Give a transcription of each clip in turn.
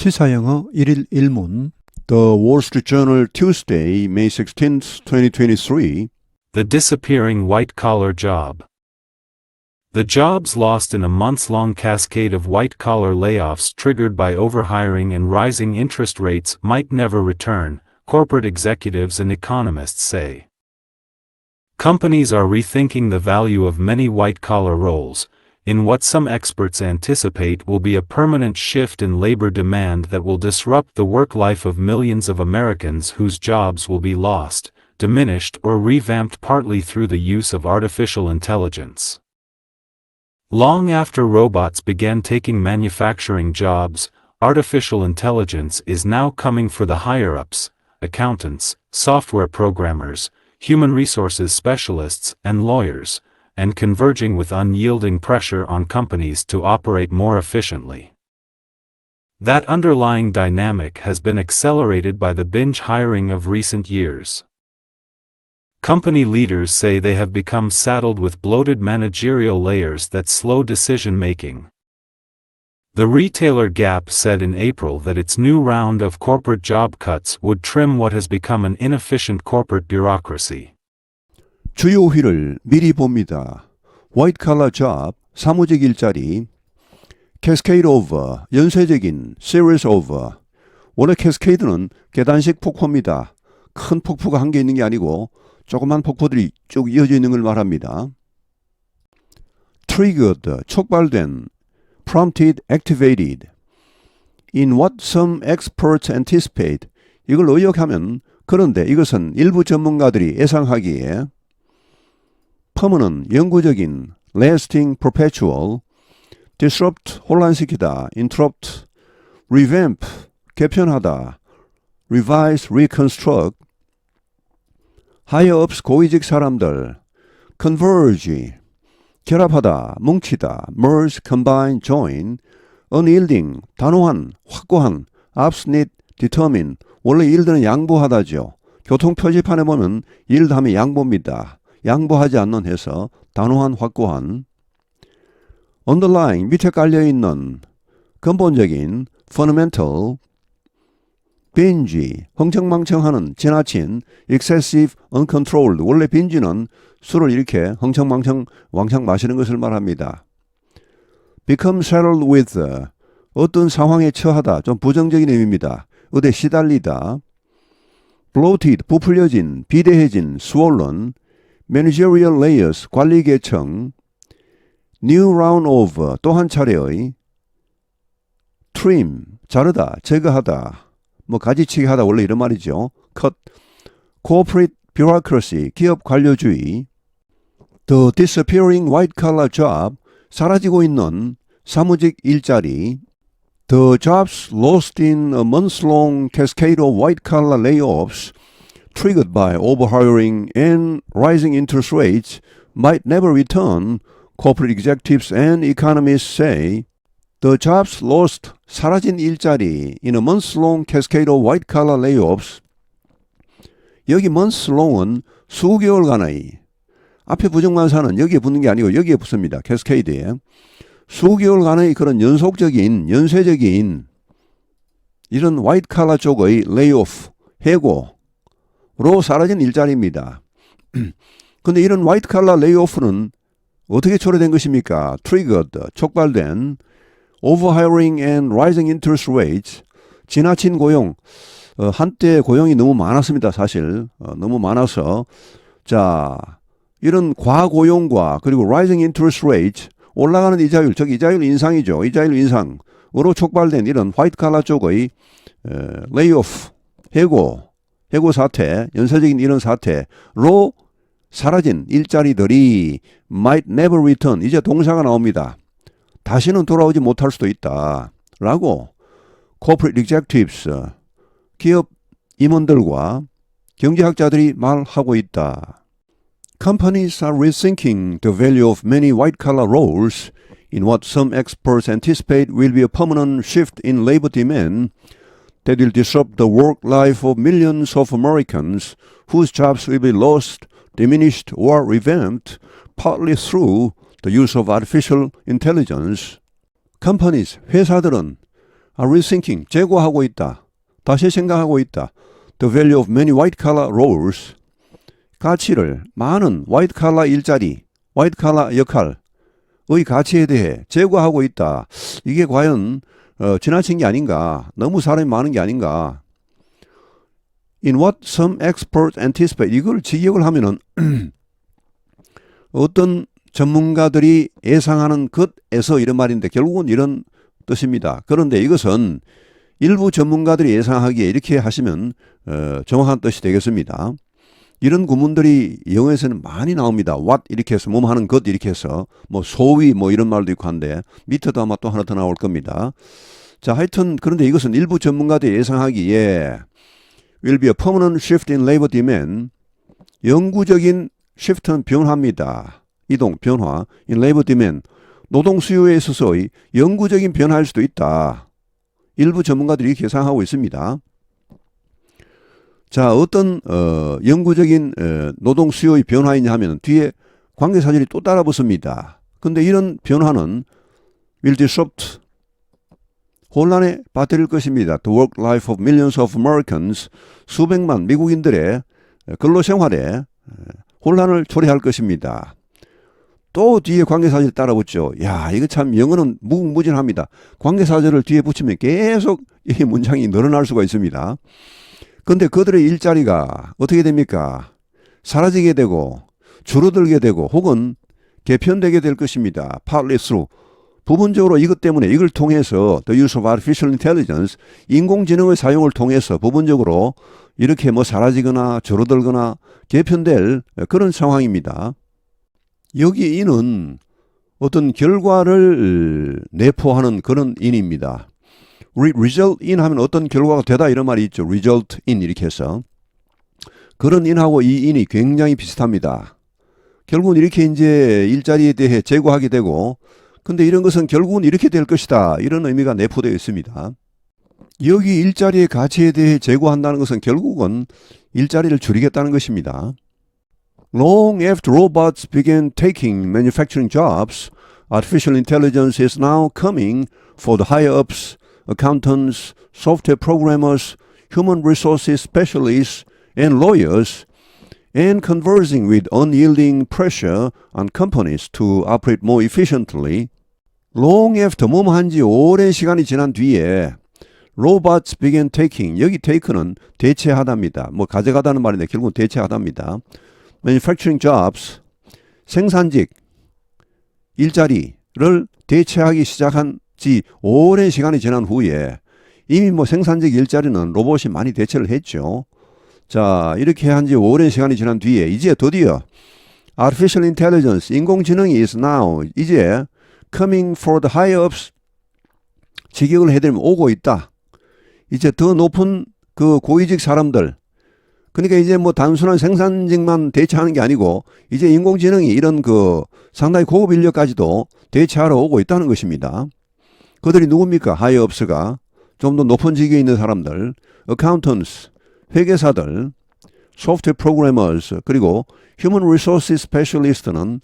시사영어 1일 1문 The Wall Street Journal Tuesday, May 16, 2023 The disappearing white collar job. The jobs lost in a months long cascade of white collar layoffs triggered by overhiring and rising interest rates might never return, corporate executives and economists say. Companies are rethinking the value of many white collar roles, in what some experts anticipate will be a permanent shift in labor demand that will disrupt the work life of millions of Americans whose jobs will be lost, diminished or revamped partly through the use of artificial intelligence. Long after robots began taking manufacturing jobs, artificial intelligence is now coming for the higher-ups, accountants, software programmers, human resources specialists, and lawyers, and converging with unyielding pressure on companies to operate more efficiently. That underlying dynamic has been accelerated by the binge hiring of recent years. Company leaders say they have become saddled with bloated managerial layers that slow decision making. The retailer Gap said in April that its new round of corporate job cuts would trim what has become an inefficient corporate bureaucracy. 주요 휘를 미리 봅니다. White collar job, 사무직 일자리 Cascade over, 연쇄적인 series over 원래 캐스케이드는 계단식 폭포입니다. 큰 폭포가 한 개 있는 게 아니고 조그만 폭포들이 쭉 이어져 있는 걸 말합니다. triggered, 촉발된 prompted, activated in what some experts anticipate 이걸 의역하면 그런데 이것은 일부 전문가들이 예상하기에 permanent, 영구적인 lasting, perpetual disrupt, 혼란시키다 interrupt, revamp, 개편하다 revise, reconstruct higher-ups, 고위직 사람들 converge, 결합하다, 뭉치다 merge, combine, join unyielding, 단호한, 확고한 obstinate, determine 원래 일들은 양보하다죠. 교통 표지판에 보면 일 하면 양보입니다. 양보하지 않는 해서 단호한, 확고한 underlying, 밑에 깔려 있는 근본적인 fundamental binge, 흥청망청하는 지나친 excessive, uncontrolled 원래 빈지는 술을 이렇게 흥청망청 왕창 마시는 것을 말합니다. become settled with 어떤 상황에 처하다 좀 부정적인 의미입니다. 의대 시달리다 bloated 부풀려진 비대해진 swollen managerial layers 관리 계층 new round of 또한 차례의 trim 자르다 제거하다 뭐 가지치기 하다 원래 이런 말이죠. cut corporate bureaucracy 기업 관료주의 the disappearing white collar job 사라지고 있는 사무직 일자리 The jobs lost in a months-long cascade of white-collar layoffs triggered by overhiring and rising interest rates might never return, corporate executives and economists say. The jobs lost 사라진 일자리 in a months-long cascade of white-collar layoffs 여기 months-long은 수개월간의 앞에 부정관사는 여기에 붙는 게 아니고 여기에 붙습니다. 캐스케이드에. 수개월간의 그런 연속적인 연쇄적인 이런 칼라 쪽의 레이오프 해고 로 사라진 일자리입니다. 근데 이런 화이트 칼라 레이오프는 어떻게 초래된 것입니까? triggered 촉발된 overhiring and rising interest rates 지나친 고용 어, 한때 고용이 너무 많았습니다. 사실 어, 너무 많아서 자 이런 과고용과 그리고 rising interest rates 올라가는 이자율, 즉 이자율 인상이죠. 이자율 인상으로 촉발된 이런 화이트 칼라 쪽의 레이오프, 해고, 해고 사태, 연쇄적인 이런 사태로 사라진 일자리들이 might never return. 이제 동사가 나옵니다. 다시는 돌아오지 못할 수도 있다. 라고 corporate executives, 기업 임원들과 경제학자들이 말하고 있다. Companies are rethinking the value of many white collar roles in what some experts anticipate will be a permanent shift in labor demand that will disrupt the work life of millions of Americans whose jobs will be lost, diminished, or revamped partly through the use of artificial intelligence. Companies, 회사들은 are rethinking, 재고하고 있다. 다시 생각하고 있다. The value of many white collar roles. 가치를 많은 white collar 일자리, white collar 역할의 가치에 대해 재고하고 있다. 이게 과연 어, 지나친 게 아닌가? 너무 사람이 많은 게 아닌가? In what some experts anticipate. 이걸 직역을 하면은 어떤 전문가들이 예상하는 것에서 이런 말인데 결국은 이런 뜻입니다. 그런데 이것은 일부 전문가들이 예상하기에 이렇게 하시면 어, 정확한 뜻이 되겠습니다. 이런 구문들이 영어에서는 많이 나옵니다. what 이렇게 해서 몸 하는 것 이렇게 해서 뭐 소위 뭐 이런 말도 있고 한데 밑에도 아마 또 하나 더 나올 겁니다. 자, 하여튼 그런데 이것은 일부 전문가들이 예상하기에 will be a permanent shift in labor demand. 영구적인 shift는 변화입니다. 이동, 변화. in labor demand. 노동 수요에 있어서의 영구적인 변화일 수도 있다. 일부 전문가들이 예상하고 있습니다. 자, 어떤 어, 영구적인 어, 노동 수요의 변화이냐 하면 뒤에 관계 사절이 또 따라 붙습니다. 근데 이런 변화는 will disrupt 혼란에 빠뜨릴 것입니다. The work life of millions of Americans 수백만 미국인들의 근로 생활에 혼란을 초래할 것입니다. 또 뒤에 관계사절 따라 붙죠. 야, 이거 참 영어는 무궁무진합니다. 관계사절을 뒤에 붙이면 계속 이 문장이 늘어날 수가 있습니다. 근데 그들의 일자리가 어떻게 됩니까? 사라지게 되고 줄어들게 되고 혹은 개편되게 될 것입니다. partly. 부분적으로 이것 때문에 이걸 통해서 the use of artificial intelligence 인공지능의 사용을 통해서 부분적으로 이렇게 뭐 사라지거나 줄어들거나 개편될 그런 상황입니다. 여기 인은 어떤 결과를 내포하는 그런 인입니다. Re- result in 하면 어떤 결과가 되다 이런 말이 있죠. result in 이렇게 해서 그런 인하고 이 인이 굉장히 비슷합니다. 결국은 이렇게 이제 일자리에 대해 제고하게 되고 근데 이런 것은 결국은 이렇게 될 것이다. 이런 의미가 내포되어 있습니다. 여기 일자리의 가치에 대해 제고한다는 것은 결국은 일자리를 줄이겠다는 것입니다. Long after robots began taking manufacturing jobs, artificial intelligence is now coming for the higher ups, accountants, software programmers, human resources specialists, and lawyers, and conversing with unyielding pressure on companies to operate more efficiently. Long after 뭐뭐 한 지 오랜 시간이 지난 뒤에 robots began taking 여기 take는 대체하다입니다. 뭐 가져가다는 말인데 결국은 대체하다입니다. manufacturing jobs 생산직 일자리를 대체하기 시작한 지 오랜 시간이 지난 후에 이미 뭐 생산직 일자리는 로봇이 많이 대체를 했죠. 자, 이렇게 한 지 오랜 시간이 지난 뒤에 이제 드디어 artificial intelligence 인공지능이 is now 이제 coming for the higher ups 직역을 해드리면 오고 있다. 이제 더 높은 그 고위직 사람들 그러니까 이제 뭐 단순한 생산직만 대체하는 게 아니고 이제 인공지능이 이런 그 상당히 고급 인력까지도 대체하러 오고 있다는 것입니다. 그들이 누굽니까? 하이업스가 좀 더 높은 직위에 있는 사람들, accountants, 회계사들, 소프트웨어 프로그래머스 그리고 휴먼 리소스 스페셜리스트는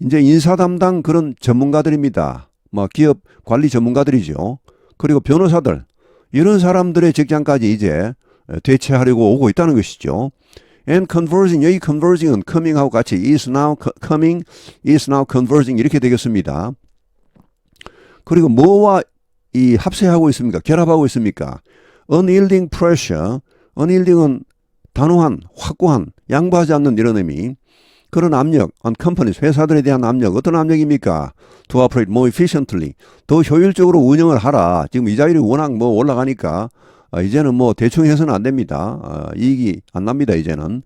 이제 인사 담당 그런 전문가들입니다. 뭐 기업 관리 전문가들이죠. 그리고 변호사들 이런 사람들의 직장까지 이제 대체하려고 오고 있다는 것이죠. And conversing 여기 conversing은 coming하고 같이 is now coming, is now conversing 이렇게 되겠습니다. 그리고 뭐와 이 합세하고 있습니까? 결합하고 있습니까? unyielding pressure, unyielding은 단호한, 확고한, 양보하지 않는 이런 의미. 그런 압력, on companies, 회사들에 대한 압력, 어떤 압력입니까? To operate more efficiently. 더 효율적으로 운영을 하라. 지금 이자율이 워낙 뭐 올라가니까, 아, 이제는 뭐 대충 해서는 안 됩니다. 아, 이익이 안 납니다, 이제는.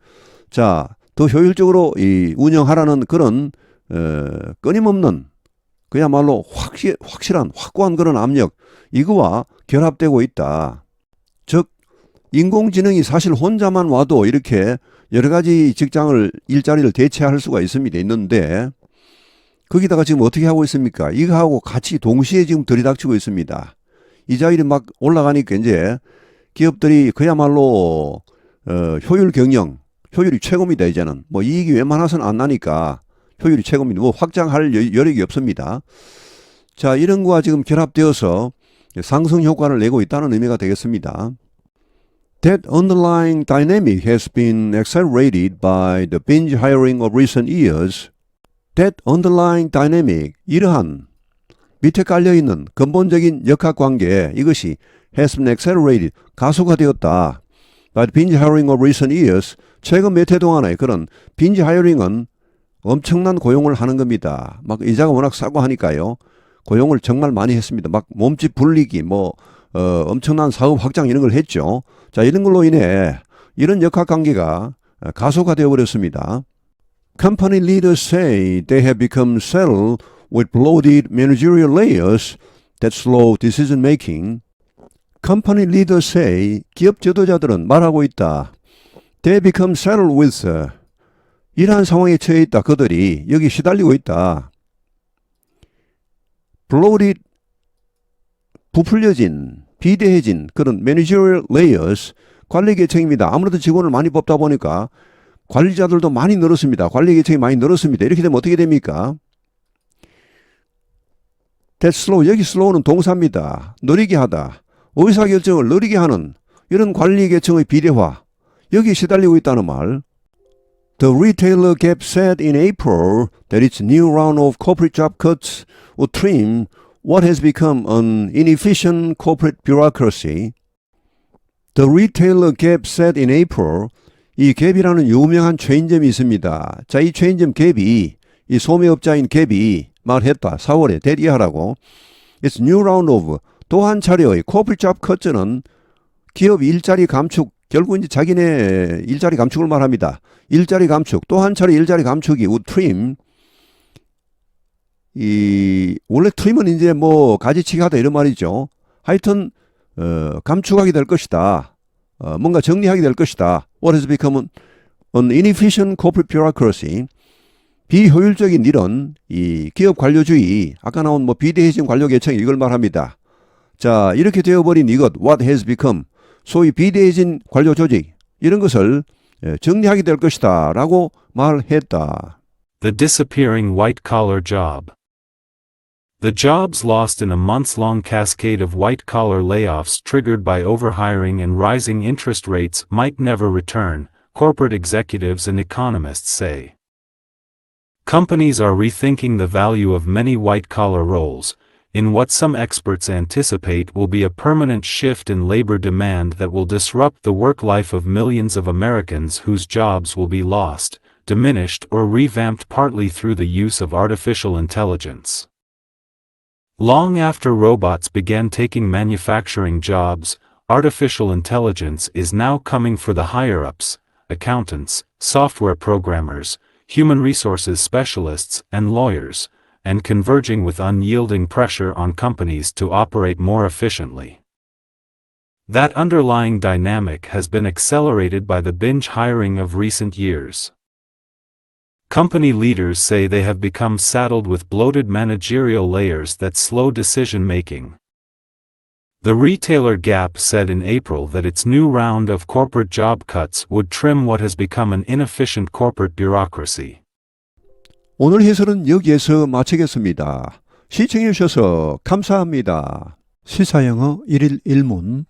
자, 더 효율적으로 이 운영하라는 그런, 어, 끊임없는, 그야말로 확실, 확실한, 확고한 그런 압력, 이거와 결합되고 있다. 즉, 인공지능이 사실 혼자만 와도 이렇게 여러 가지 직장을 일자리를 대체할 수가 있습니다. 있는데 거기다가 지금 어떻게 하고 있습니까? 이거하고 같이 동시에 지금 들이닥치고 있습니다. 이자율이 막 올라가니까 이제 기업들이 그야말로 어, 효율 경영, 효율이 최고입니다. 이제는 뭐 이익이 웬만해서는 안 나니까 효율이 최고입니다. 뭐 확장할 여- 여력이 없습니다. 자 이런 거와 지금 결합되어서 상승 효과를 내고 있다는 의미가 되겠습니다. That underlying dynamic has been accelerated by the binge hiring of recent years. That underlying dynamic, 이러한 밑에 깔려있는 근본적인 역학관계, 이것이 has been accelerated, 가속화 되었다. By the binge hiring of recent years, 최근 몇 해 동안의 그런 binge hiring은 엄청난 고용을 하는 겁니다. 막 이자가 워낙 싸고 하니까요. 고용을 정말 많이 했습니다. 막 몸집 불리기, 뭐, 어, 엄청난 사업 확장 이런 걸 했죠. 자, 이런 걸로 인해 이런 역학 관계가 가속화되어 버렸습니다. Company leaders say they have become settled with bloated managerial layers that slow decision making. Company leaders say 기업 지도자들은 말하고 있다. They become settled with uh, 이러한 상황에 처해 있다. 그들이 여기 시달리고 있다. bloated 부풀려진 비대해진 그런 managerial layers 관리 계층입니다. 아무래도 직원을 많이 뽑다 보니까 관리자들도 많이 늘었습니다. 관리 계층이 많이 늘었습니다. 이렇게 되면 어떻게 됩니까? slow 여기 slow는 동사입니다. 느리게 하다. 의사결정을 느리게 하는 이런 관리 계층의 비대화 여기 시달리고 있다는 말. The retailer gap said in April that its new round of corporate job cuts would trim what has become an inefficient corporate bureaucracy. The retailer gap said in April 이 갭이라는 유명한 체인점이 있습니다. 자, 이 체인점 갭이 이 소매업자인 갭이 말했다. 4월에 대리하라고. It's new round of 또 한 차례의 corporate job cut는 기업 일자리 감축 결국 이제 자기네 일자리 감축을 말합니다. 일자리 감축 또 한 차례 일자리 감축이 trim 이 원래 트림은 이제 뭐 가지치기 하다 이런 말이죠. 하여튼 어, 감축하게 될 것이다. 어, 뭔가 정리하게 될 것이다. What has become an inefficient corporate bureaucracy. 비효율적인 일은 이 기업 관료주의, 아까 나온 뭐 비대해진 관료 계층 이걸 말합니다. 자, 이렇게 되어버린 이것, what has become, 소위 비대해진 관료 조직, 이런 것을 예, 정리하게 될 것이다. 라고 말했다. The disappearing white collar job. The jobs lost in a months long cascade of white collar layoffs triggered by overhiring and rising interest rates might never return, corporate executives and economists say. Companies are rethinking the value of many white collar roles, in what some experts anticipate will be a permanent shift in labor demand that will disrupt the work life of millions of Americans whose jobs will be lost, diminished, or revamped partly through the use of artificial intelligence. Long after robots began taking manufacturing jobs, artificial intelligence is now coming for the higher ups, accountants, software programmers, human resources specialists, and lawyers, and converging with unyielding pressure on companies to operate more efficiently. That underlying dynamic has been accelerated by the binge hiring of recent years. Company leaders say they have become saddled with bloated managerial layers that slow decision making. The retailer Gap said in April that its new round of corporate job cuts would trim what has become an inefficient corporate bureaucracy. 오늘 해설은 여기에서 마치겠습니다. 시청해 주셔서 감사합니다. 시사영어 1일 1문